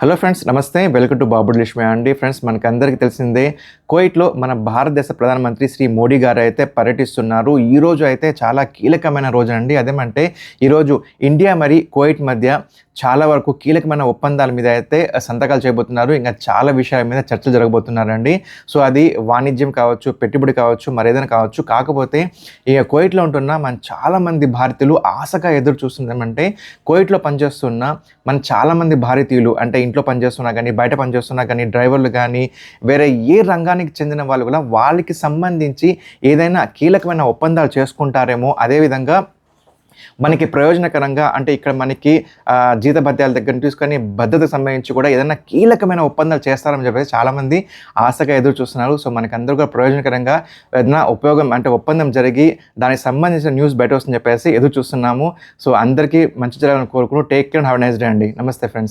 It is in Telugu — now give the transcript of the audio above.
హలో ఫ్రెండ్స్ నమస్తే. వెల్కమ్ టు బాబుడ్ లక్ష్మి అండి. ఫ్రెండ్స్ మనకు అందరికీ తెలిసిందే కోయిట్లో మన భారతదేశ ప్రధానమంత్రి శ్రీ మోడీ గారు అయితే పర్యటిస్తున్నారు. ఈ రోజు అయితే చాలా కీలకమైన రోజు అండి. అదేమంటే ఈరోజు ఇండియా మరి కోయిట్ మధ్య చాలా వరకు కీలకమైన ఒప్పందాల మీద అయితే సంతకాలు చేయబోతున్నారు. ఇంకా చాలా విషయాల మీద చర్చలు జరగబోతున్నారండి. సో అది వాణిజ్యం కావచ్చు పెట్టుబడి కావచ్చు మరేదైనా కావచ్చు. కాకపోతే ఇక కోయిట్లో ఉంటున్న మన చాలామంది భారతీయులు ఆశగా ఎదురు చూస్తుందేమంటే కోయిట్లో పనిచేస్తున్న మన చాలామంది భారతీయులు అంటే ఇంట్లో పనిచేస్తున్నా కానీ బయట పనిచేస్తున్నా కానీ డ్రైవర్లు కానీ వేరే ఏ రంగానికి చెందిన వాళ్ళు కూడా వాళ్ళకి సంబంధించి ఏదైనా కీలకమైన ఒప్పందాలు చేసుకుంటారేమో అదేవిధంగా మనకి ప్రయోజనకరంగా అంటే ఇక్కడ మనకి జీతభత్యాల దగ్గర తీసుకొని భద్రతకు సంబంధించి కూడా ఏదైనా కీలకమైన ఒప్పందాలు చేస్తారని చెప్పేసి చాలామంది ఆశగా ఎదురు చూస్తున్నారు. సో మనకి అందరూ కూడా ప్రయోజనకరంగా ఏదైనా ఉపయోగం అంటే ఒప్పందం జరిగి దానికి సంబంధించిన న్యూస్ బయట వస్తుందని చెప్పేసి ఎదురు చూస్తున్నాము. సో అందరికీ మంచి జరగాలని కోరుకుని take care have nice day అండి. నమస్తే ఫ్రెండ్స్